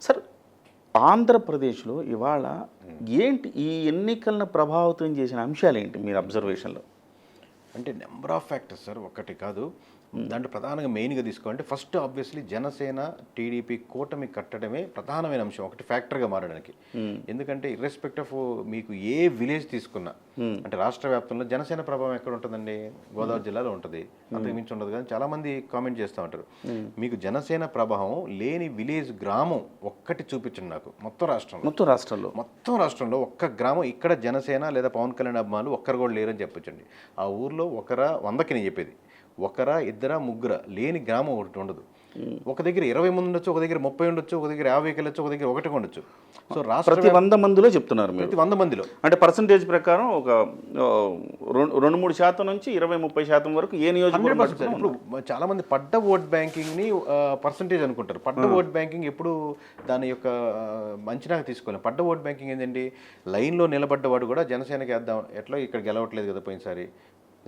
Sir ఆంధ్రప్రదేశ్లో ఇవాళ ఏంటి ఈ ఎన్నికలను ప్రభావితం చేసిన అంశాలు ఏంటి మీరు అబ్జర్వేషన్లో? అంటే నెంబర్ ఆఫ్ ఫ్యాక్టర్స్ సార్ ఒక్కటి కాదు. దాంట్లో ప్రధానంగా మెయిన్గా తీసుకోవాలంటే ఫస్ట్ ఆబ్వియస్లీ జనసేన టీడీపీ కూటమి కట్టడమే ప్రధానమైన అంశం ఒకటి ఫ్యాక్టర్గా మారడానికి. ఎందుకంటే ఇర్రెస్పెక్ట్ ఆఫ్ మీకు ఏ విలేజ్ తీసుకున్నా అంటే రాష్ట్ర వ్యాప్తంలో జనసేన ప్రభావం ఎక్కడ ఉంటుందండి? గోదావరి జిల్లాలో ఉంటుంది. అంతకు మించి ఉండదు కానీ చాలా మంది కామెంట్ చేస్తూ ఉంటారు. మీకు జనసేన ప్రభావం లేని విలేజ్ గ్రామం ఒక్కటి చూపించండి నాకు మొత్తం రాష్ట్రంలో. మొత్తం రాష్ట్రాల్లో మొత్తం రాష్ట్రంలో ఒక్క గ్రామం ఇక్కడ జనసేన లేదా పవన్ కళ్యాణ్ అభిమానులు ఒక్కరు కూడా లేరని చెప్పొచ్చండి. ఆ ఊర్లో ఒకరా వందకి నేను చెప్పేది. ఒకరా ఇద్దరా ముగ్గురా లేని గ్రామం ఒకటి ఉండదు. ఒక దగ్గర ఇరవై మంది ఉండొచ్చు ఒక దగ్గర ముప్పై ఉండొచ్చు ఒక దగ్గర యాభై వెళ్ళొచ్చు ఒక దగ్గర ఒకటి ఉండొచ్చు. సో రాష్ట్ర ప్రతి వంద మందిలో చెప్తున్నారు ప్రతి వంద మందిలో. అంటే పర్సంటేజ్ ప్రకారం ఒక రెండు రెండు మూడు శాతం నుంచి ఇరవై ముప్పై శాతం వరకు ఏ నియోజకవర్గం ఇప్పుడు చాలా మంది పడ్డ ఓట్ బ్యాంకింగ్ని పర్సంటేజ్ అనుకుంటారు. పడ్డ ఓట్ బ్యాంకింగ్ ఎప్పుడు దాని యొక్క అంచనాగా తీసుకోవాలి. పడ్డ ఓట్ బ్యాంకింగ్ ఏంటండి లైన్లో నిలబడ్డవాడు కూడా జనసేనకి వేద్దాం. ఎట్లా? ఇక్కడ గెలవట్లేదు కదా పోయినసారి.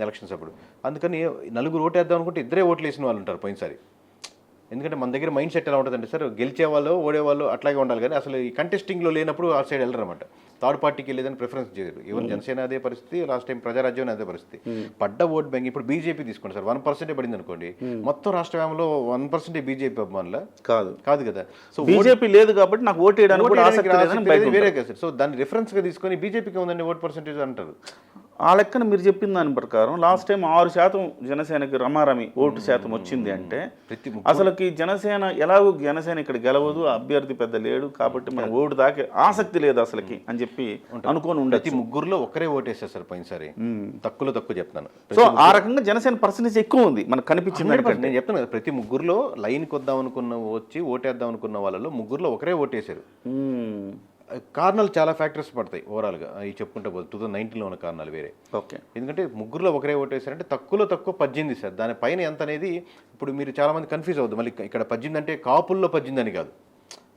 ఎలక్షన్స్ అప్పుడు. అందుకని నలుగురు ఓటు వేద్దాం అనుకుంటే ఇద్దరే ఓట్లు వేసిన వాళ్ళు ఉంటారు పోయినసారి. ఎందుకంటే మన దగ్గర మైండ్ సెట్ ఎలా ఉంటుందంటే సార్ గెలిచే వాళ్ళు ఓడేవాళ్ళు అట్లాగే ఉండాలి కానీ అసలు ఈ కంటెస్టింగ్లో లేనప్పుడు ఆ సైడ్ వెళ్ళరు అనమాట థర్డ్ పార్టీకి వెళ్ళేదని ప్రిఫరెన్స్ చేయరు. ఈవెన్ జనసేన అదే పరిస్థితి లాస్ట్ టైం ప్రజారాజ్యం అదే పరిస్థితి. పడ్డ ఓట్ బ్యాంక్ ఇప్పుడు బీజేపీ తీసుకోండి సార్ వన్ పర్సెంటే పడింది అనుకోండి మొత్తం రాష్ట్ర వ్యాప్తంలో వన్ పర్సెంటే బీజేపీ అభిమానుల? కాదు. కాదు కదా. సో బీజేపీ లేదు కాబట్టి నాకు ఓటు వేయడానికి వేరే కదా సార్ సో దాన్ని రిఫరెన్స్గా తీసుకొని బీజేపీకి ఉందండి ఓట్ పర్సెంటేజ్ అంటారు. ఆ లెక్కన మీరు చెప్పిన దాని ప్రకారం లాస్ట్ టైం ఆరు శాతం జనసేనకి రమారమి ఓటు శాతం వచ్చింది అంటే అసలుకి జనసేన ఎలాగో జనసేన ఇక్కడ గెలవదు అభ్యర్థి పెద్ద లేడు కాబట్టి మన ఓటు దాకే ఆసక్తి లేదు అసలుకి అని చెప్పి అనుకొని ఉండొచ్చు. ప్రతి ముగ్గురులో ఒకరే ఓటేస్తారు సార్ పోయినసారి. తక్కువలో తక్కువ చెప్తాను సో ఆ రకంగా జనసేన పర్సంటేజ్ ఎక్కువ ఉంది మనకు కనిపించింది 100% నేను చెప్తాను కదా ప్రతి ముగ్గురులో లైన్కి వద్దాం అనుకున్న వచ్చి ఓటేద్దాం అనుకున్న వాళ్ళలో ముగ్గురులో ఒకరే ఓటేశారు. కారణాలు చాలా ఫ్యాక్టర్స్ పడతాయి ఓవరాల్గా. ఈ చెప్పుకుంటే పోదు టూ థౌసండ్ నైన్టీన్లో ఉన్న కారణాలు వేరే. ఓకే. ఎందుకంటే ముగ్గురులో ఒకరే ఓటేశారంటే తక్కువలో తక్కువ పద్దెనిమిది సార్. దానిపైన ఎంత అనేది ఇప్పుడు మీరు చాలా మంది కన్ఫ్యూజ్ అవుతుంది మళ్ళీ ఇక్కడ పద్దెనిమిది అంటే కాపుల్లో పద్దెనిమిది అని కాదు.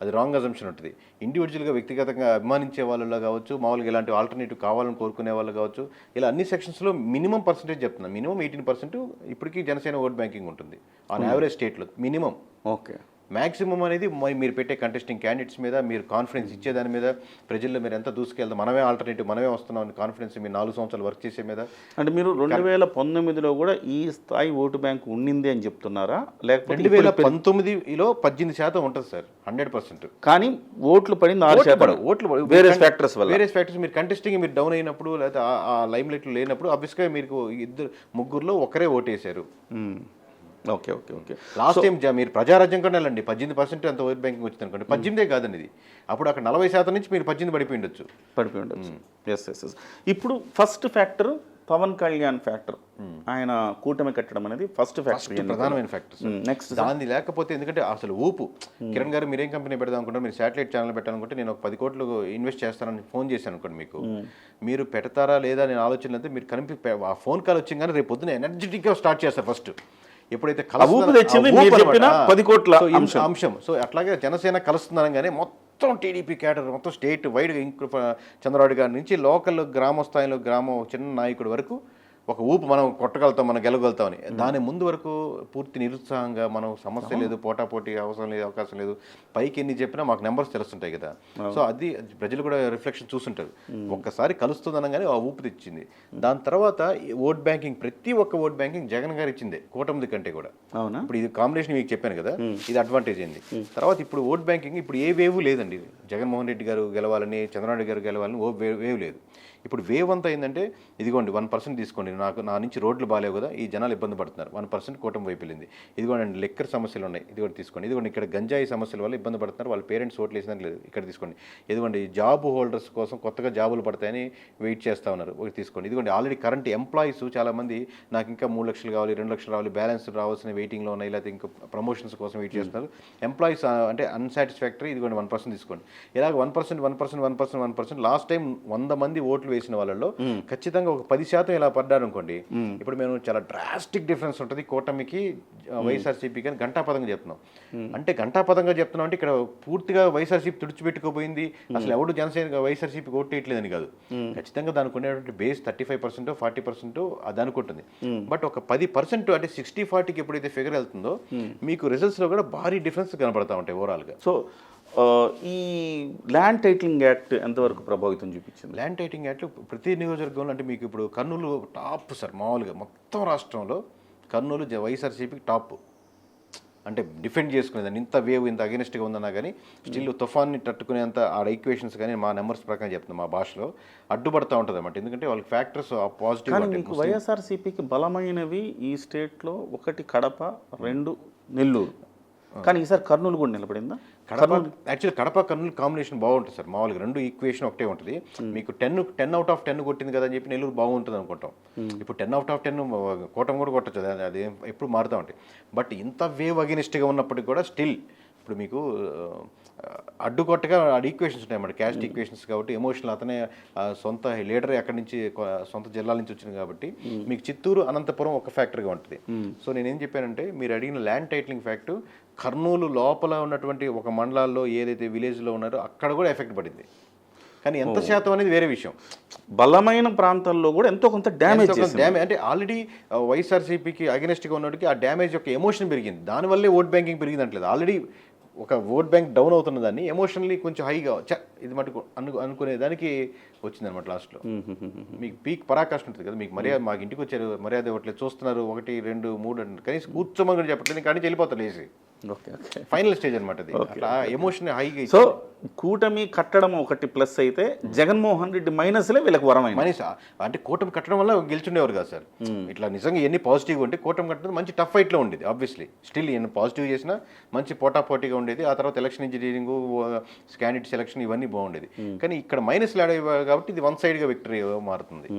అది రాంగ్ అజంప్షన్ ఉంటుంది. ఇండివిజువల్గా వ్యక్తిగతంగా అభిమానించే వాళ్ళలో కావచ్చు మామూలుగా ఇలాంటి ఆల్టర్నేటివ్ కావాలని కోరుకునే వాళ్ళు కావచ్చు ఇలా అన్ని సెక్షన్స్లో మినిమం పర్సెంటేజ్ చెప్తున్నాను మినిమం ఎయిటీన్ పర్సెంట్ ఇప్పటికీ జనసేన ఓట్ బ్యాంకింగ్ ఉంటుంది. ఆన్ యావరేజ్ స్టేట్లో మినిమం. ఓకే. మ్యాక్సిమం అనేది మరి మీరు పెట్టే కంటెస్టింగ్ క్యాండిడేట్స్ మీద మీరు కాన్ఫిడెన్స్ ఇచ్చే దాని మీద ప్రజల్లో మీరు ఎంత దూసుకెళ్తాం మనమే ఆల్టర్నేటివ్ మనమే వస్తున్నాం అని కాన్ఫిడెన్స్ మీరు నాలుగు సంవత్సరాలు వర్క్ చేసే మీద. అంటే మీరు రెండు వేల పంతొమ్మిదిలో కూడా ఈ స్థాయి ఓటు బ్యాంక్ ఉండింది అని చెప్తున్నారా? లేకపోతే రెండు వేల పంతొమ్మిదిలో పద్దెనిమిది శాతం ఉంటుంది సార్ హండ్రెడ్ పర్సెంట్ కానీ ఓట్లు పడింది ఆరు శాతం. ఓట్లు. వేరే ఫ్యాక్టర్స్ వల్ల. వేరే ఫ్యాక్టర్స్ మీరు కంటెస్టింగ్ మీరు డౌన్ అయినప్పుడు లేదా ఆ- లైమ్ లైట్లో లేనప్పుడు అబ్వియస్గా మీకు ఇద్దరు ముగ్గురులో ఒకరే ఓటేశారు. Okay okay okay. Last time మీరు ప్రజారాజ్యం కూడా వెళ్ళండి పద్దెనిమిది పర్సెంట్ అంత ఓట్ బ్యాంకింగ్ వచ్చింది అనుకోండి పద్దెనిమిదే కాదండి ఇది. అప్పుడు అక్కడ నలభై శాతం నుంచి మీరు పద్దెనిమిది పడిపోయి ఉండొచ్చు. పడిపోయి ఉండొచ్చు. ఎస్ ఎస్ ఎస్ ఇప్పుడు first factor Pawan Kalyan factor ఆయన కూటమి కట్టడం అనేది ఫస్ట్ ఫ్యాక్టర్ ప్రధానమైన ఫ్యాక్టర్స్ నెక్స్ట్ దాన్ని లేకపోతే ఎందుకంటే అసలు ఊపు. కిరణ్ గారు మీరేం కంపెనీ పెడదాం అనుకుంటారు మీరు శాటిలైట్ ఛానల్ పెట్టాలనుకుంటే నేను ఒక పది కోట్లు ఇన్వెస్ట్ చేస్తానని ఫోన్ చేశాను అనుకోండి మీకు. మీరు పెడతారా లేదా నేను ఆలోచన అయితే మీరు కనిపి ఆ ఫోన్ కాల్ వచ్చింగానే రేపు పొద్దున ఎనర్జెటిక్గా స్టార్ట్ చేస్తారు ఫస్ట్. ఎప్పుడైతే ఊపు తెచ్చింది మీరు. చెప్పిన పది కోట్ల అంశం సో అట్లాగే జనసేన కలుస్తుందనగానే మొత్తం టీడీపీ క్యాడర్ మొత్తం స్టేట్ వైడ్ చంద్రబాబు గారి నుంచి లోకల్ గ్రామ స్థాయిలో గ్రామం చిన్న నాయకుడి వరకు ఒక ఊపు మనం కొట్టగలుగుతాం మనం గెలగలుగుతామని దాని ముందు వరకు పూర్తి నిరుత్సాహంగా మనం సమస్య లేదు పోటాపోటీ అవసరం లేదు అవకాశం లేదు. పైకి ఎన్ని చెప్పినా మాకు నెంబర్స్ తెలుస్తుంటాయి కదా. సో అది ప్రజలు కూడా రిఫ్లెక్షన్ చూస్తుంటారు. ఒక్కసారి కలుస్తుంది అనగానే ఆ ఊపు తెచ్చింది. దాని తర్వాత ఓట్ బ్యాంకింగ్ ప్రతి ఒక్క ఓట్ బ్యాంకింగ్ జగన్ గారు ఇచ్చిందే కూటమిది కంటే కూడా. అవునా? ఇప్పుడు ఇది కాంబినేషన్ మీకు చెప్పాను కదా ఇది అడ్వాంటేజ్ అయింది. తర్వాత ఇప్పుడు ఓట్ బ్యాంకింగ్ ఇప్పుడు ఏ వేవ్ లేదండి. జగన్మోహన్ రెడ్డి గారు గెలవాలని చంద్రబాబు గారు గెలవాలని ఓ వేవ్ వేవ్ లేదు. ఇప్పుడు వేవ్ అంతా ఏంటంటే ఇదిగోండి వన్ పర్సెంట్ తీసుకోండి నాకు నా నుంచి రోడ్లు బాగాలేవు కదా ఈ జనాలు ఇబ్బంది పడుతున్నారు. వన్ పర్సెంట్ కూటమి వైపు వెళ్ళింది. ఇదిగోండి లెక్కర్ సమస్యలు ఉన్నాయి. ఇది కూడా తీసుకోండి. ఇదిగోండి ఇక్కడ గంజాయి సమస్యల వల్ల ఇబ్బంది పడుతున్నారు. వాళ్ళ పేరెంట్స్ ఓట్లు వేసినట్టు లేదు. ఇక్కడ తీసుకోండి. ఇదిగోండి జాబ్ హోల్డర్స్ కోసం కొత్తగా జాబులు పడతాయని వెయిట్ చేస్తా ఉన్నారు. ఒకటి తీసుకోండి. ఇదిగోండి ఆల్రెడీ కరెంట్ ఎంప్లాయీస్ చాలా మంది నాకు ఇంకా మూడు లక్షలు కావాలి రెండు లక్షలు రావాలి బ్యాలెన్స్ రావాల్సిన వెయిటింగ్లో ఉన్నాయి. లేకపోతే ఇంకా ప్రమోషన్స్ కోసం వెయిట్ చేస్తున్నారు. ఎంప్లాయీస్ అంటే అన్సాటిస్ఫాక్టరీ ఇదిగోండి వన్ పర్సెంట్ తీసుకోండి. ఇలాగ one percent one percent one percent one percent last time వంద మంది ఓట్లు వేసిన వాళ్ళలో ఖచ్చితంగా ఒక పది శాతం ఇలా పడ్డారు. అనుకోండి ఇప్పుడు మేము చాలా డ్రాస్టిక్ డిఫరెన్స్ ఉంటుంది కూటమికి వైఎస్ఆర్సీపీకి అని గంటాపదంగా చెప్తున్నాం. అంటే గంటాపదంగా చెప్తున్నాం అంటే ఇక్కడ పూర్తిగా వైఎస్ఆర్సీపీ తుడిచిపెట్టుకోపోయింది అసలు ఎవడు జనసేన వైఎస్ఆర్సీపీ ఓట్టేయట్లేదని కాదు. ఖచ్చితంగా దానికి ఉండేటువంటి base thirty five percent forty percent అది అనుకుంటుంది బట్ ఒక పది పర్సెంట్ అంటే సిక్స్టీ ఫార్టీకి ఎప్పుడైతే ఫిగర్ వెళ్తుందో మీకు రిజల్ట్స్లో కూడా భారీ డిఫరెన్స్ కనబడతా ఉంటాయి ఓవరాల్గా సో ఈ ల్యాండ్ టైటిలింగ్ యాక్ట్ ఎంతవరకు ప్రభావితం చూపించింది? ల్యాండ్ టైటింగ్ యాక్ట్ ప్రతి నియోజకవర్గంలో అంటే మీకు ఇప్పుడు కర్నూలు టాప్ సార్ మామూలుగా మొత్తం రాష్ట్రంలో కర్నూలు వైఎస్ఆర్సీపీకి టాప్. అంటే డిఫెండ్ చేసుకునేదాన్ని. ఇంత వేవ్ ఇంత అగెనిస్ట్గా ఉందన్నా కానీ స్టిల్ తుఫాన్ని తట్టుకునేంత ఆ ఈక్వేషన్స్ కానీ మా నెంబర్స్ ప్రకారం చెప్తున్నాం మా భాషలో అడ్డుపడతా ఉంటుంది అన్నమాట ఎందుకంటే వాళ్ళకి ఫ్యాక్టర్స్ పాజిటివ్ కానీ మీకు వైఎస్ఆర్సీపీకి బలమైనవి ఈ స్టేట్లో ఒకటి కడప రెండు నెల్లూరు. కానీ ఈసారి కర్నూలు కూడా నిలబడిందా? కడప యాక్చువల్లీ కడప కర్నూలు కాంబినేషన్ బాగుంటుంది సార్. మామూలుగా రెండు ఈక్వేషన్ ఒకటే ఉంటుంది. మీకు ten ten out of ten కొట్టింది కదా అని చెప్పి నెల్లూరు బాగుంటుంది అనుకుంటాం. ఇప్పుడు టెన్ అవుట్ ఆఫ్ టెన్ కోటం కూడా కొట్టచ్చు. అది- ఎప్పుడు మారుతూ ఉంటాయి. బట్ ఇంత వేవ్ అగెనిస్ట్గా ఉన్నప్పటికీ కూడా స్టిల్ ఇప్పుడు మీకు అడ్డుకొట్టగా ఈక్వేషన్స్ ఉన్నాయి అన్నమాట. క్యాస్ట్ ఈక్వేషన్స్ కాబట్టి ఎమోషనల్ అతనే సొంత లీడర్ ఎక్కడి నుంచి సొంత జిల్లాల నుంచి వచ్చింది కాబట్టి మీకు చిత్తూరు అనంతపురం ఒక ఫ్యాక్టర్గా ఉంటుంది. సో నేనేం చెప్పానంటే మీరు అడిగిన ల్యాండ్ టైటిలింగ్ ఫ్యాక్ట్ కర్నూలు లోపల ఉన్నటువంటి ఒక మండలాల్లో ఏదైతే విలేజ్లో ఉన్నారో అక్కడ కూడా ఎఫెక్ట్ పడింది. కానీ ఎంత శాతం అనేది వేరే విషయం. బలమైన ప్రాంతాల్లో కూడా ఎంతో కొంత డ్యామేజ్ డ్యామేజ్ అంటే ఆల్రెడీ వైఎస్ఆర్సీపీకి అగెనిస్ట్గా ఉన్నటికి ఆ డ్యామేజ్ యొక్క ఎమోషన్ పెరిగింది. దానివల్లే ఓట్ బ్యాంకింగ్ పెరిగింది అంటలేదు ఆల్రెడీ ఒక ఓట్ బ్యాంక్ డౌన్ అవుతున్న దాన్ని ఎమోషనల్లీ కొంచెం హైగా చ ఇది మటుకు అను అనుకునే దానికి వచ్చింది అనమాట లాస్ట్లో మీకు పీక్ పరాకాష్ట ఉంటుంది కదా మీకు మర్యాద మాకు ఇంటికి వచ్చారు మర్యాద ఇవ్వట్లేదు చూస్తున్నారు ఒకటి రెండు మూడు అంటే కనీసం కూర్చోమని చెప్పట్లేదు కానీ వెళ్ళిపోతారు ఓకే ఫైనల్ స్టేజ్ అనమాట అది. ఎమోషన్ హైగా సో కూటమి కట్టడం ఒకటి ప్లస్ అయితే జగన్మోహన్ రెడ్డి మైనస్లే వీళ్ళకి వరమైంది. మనిషి అంటే కూటమి కట్టడం వల్ల గెలుచుండేవారు కాదు సార్. ఇట్లా నిజంగా ఎన్ని పాజిటివ్గా ఉంటే కూటమి కట్టడం మంచి టఫ్ ఫైట్లో ఉండేది ఆబ్వియస్లీ స్టిల్ ఎన్ని పాజిటివ్ చేసినా మంచి పోటా పోటీగా ఉండేది. ఆ తర్వాత ఎలక్షన్ ఇంజనీరింగ్ క్యాండిడేట్ సెలక్షన్ ఇవన్నీ బాగుండేది. కానీ ఇక్కడ మైనస్ లాడేవి కాబట్టి ఇది వన్ సైడ్గా విక్టరీ మారుతుంది.